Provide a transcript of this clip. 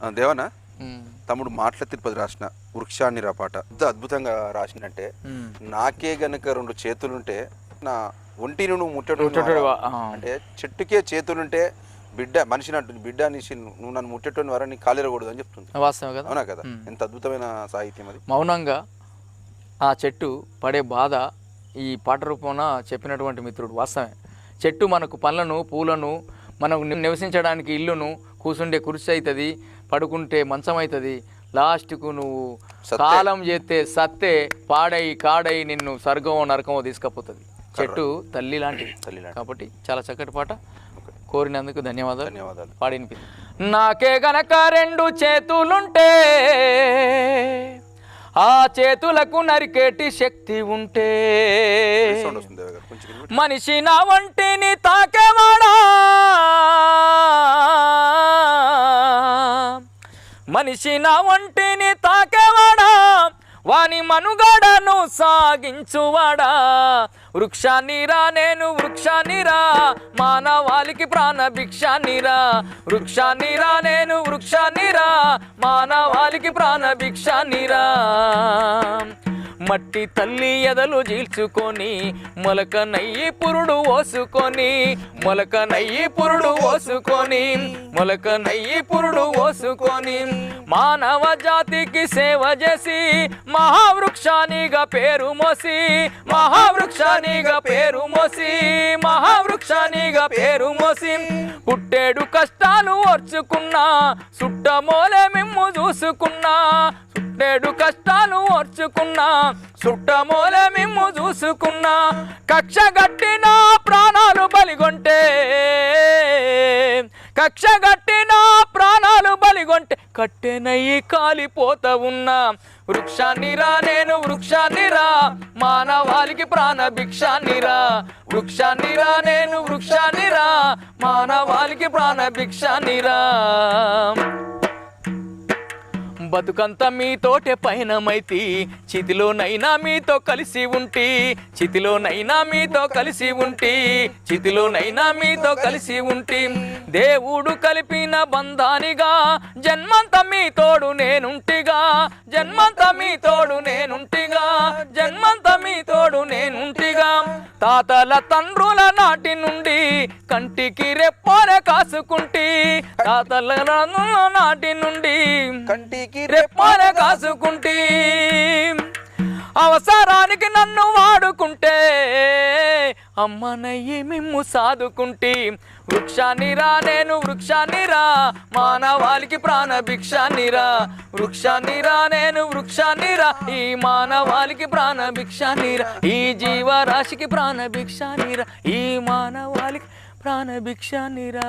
దేవనా? తమ్ముడు మాటల తిరుపతి రాసిన వృక్షాన్ని రా పాట. ఎంత అద్భుతంగా రాసినంటే ఉమ్. నాకే గనక రెండు చేతులుంటే నా ఒంటిని నువ్వు ముట్టడు. అంటే చెట్టుకే చేతులుంటే బిడ్డ మనిషిని అంటుంది బిడ్డ అనేసి నువ్వు నన్ను ముట్టేటోని వర నీ కాలేరకూడదు అని చెప్తుంది. వాస్తవం కదా? అవునా కదా. ఎంత అద్భుతమైన సాహిత్యం అది. మౌనంగా ఆ చెట్టు పడే బాధ ఈ పాట రూపంలో చెప్పినటువంటి మిత్రుడు వాస్తవమే. చెట్టు మనకు పళ్ళను పూలను మనకు నివసించడానికి ఇల్లును కూసుండే కుర్చీ అవుతుంది పడుకుంటే మంచం అవుతుంది లాస్ట్కు నువ్వు. కాలం చేస్తే సత్తే పాడై కాడై నిన్ను స్వర్గమో నరకమో తీసుకపోతుంది. చెట్టు తల్లి లాంటిది. తల్లి. కాబట్టి చాలా చక్కటి పాట. కోరినందుకు ధన్యవాదాలు. ధన్యవాదాలు. పాడి వినిపి- నాకే గనక రెండు చేతులుంటే ఆ చేతులకు నరికేటి శక్తి ఉంటే. మనిషి నా వంటిని తాకేవాడా? మనిషి నా ఒంటిని తాకేవాడా? వాని మనుగడను సాగించువాడా? వృక్షానిరా నేను వృక్షానిరా మానవాళికి ప్రాణ భిక్షానిరా వృక్షానిరా నేను వృక్షానిరా మానవాళికి ప్రాణ భిక్షానిరా మట్టి తల్లి ఎదలు జీల్చుకొని మొలక నయ్యి పురుడు ఓసుకొని మొలక నయ్యి పురుడు ఓసుకొని మొలక నయ్యి పురుడు ఓసుకొని మానవ జాతికి సేవ చేసి మహావృక్షానిగా పేరు మోసి మహావృక్షానిగా పేరు మోసి మహావృక్షానిగా పేరు మోసి పుట్టేడు కష్టాలు ఓర్చుకున్నా సుట్టమోలే మిమ్ము చూసుకున్నా సుట్టేడు కష్టాలు ఓర్చుకున్నా సుట్టమోలే మిమ్ము చూసుకున్నా కక్ష గట్టిన ప్రాణాలు బలిగొంటే కక్ష గట్టిన ప్రాణాలు బలిగొంటే కట్టెనయ్యి కాలిపోతా ఉన్నా వృక్షాన్నిరా నేను వృక్షాన్నిరా మానవాళికి ప్రాణ భిక్షాన్నిరా వృక్షాన్నిరా నేను వృక్షాన్నిరా మానవాళికి ప్రాణ భిక్షాన్నిరా బతుకంతా మీతోటే పయనమైతి. చితిలోనైనా మీతో కలిసి ఉంటి. చితిలోనైనా మీతో కలిసి ఉంటి. చితిలోనైనా మీతో కలిసి ఉంటి. దేవుడు కలిపిన బంధానిగా జన్మంతా మీ తోడు నేనుంటిగా. జన్మంతా మీ తోడు నేనుంటిగా. జన్మ నేనుంటిగా తాతల తండ్రుల నాటి నుండి కంటికి రెప్పార కాసుకుంటి. తాతల నాటి నుండి కంటికి రెప్పార కాసుకుంటి. అవసరానికి నన్ను వాడుకుంటే అమ్మనయ్యి మిమ్ము సాదుకుంటి వృక్షాన్నిరా నేను వృక్షాన్నిరా మానవాళికి ప్రాణ భిక్షాన్నిరా వృక్షాన్నిరా నేను వృక్షాన్నిరా ఈ మానవాళికి ప్రాణ భిక్షాన్నిరా ఈ జీవరాశికి ప్రాణ భిక్షాన్నిరా ఈ మానవాళికి ప్రాణ భిక్షాన్నిరా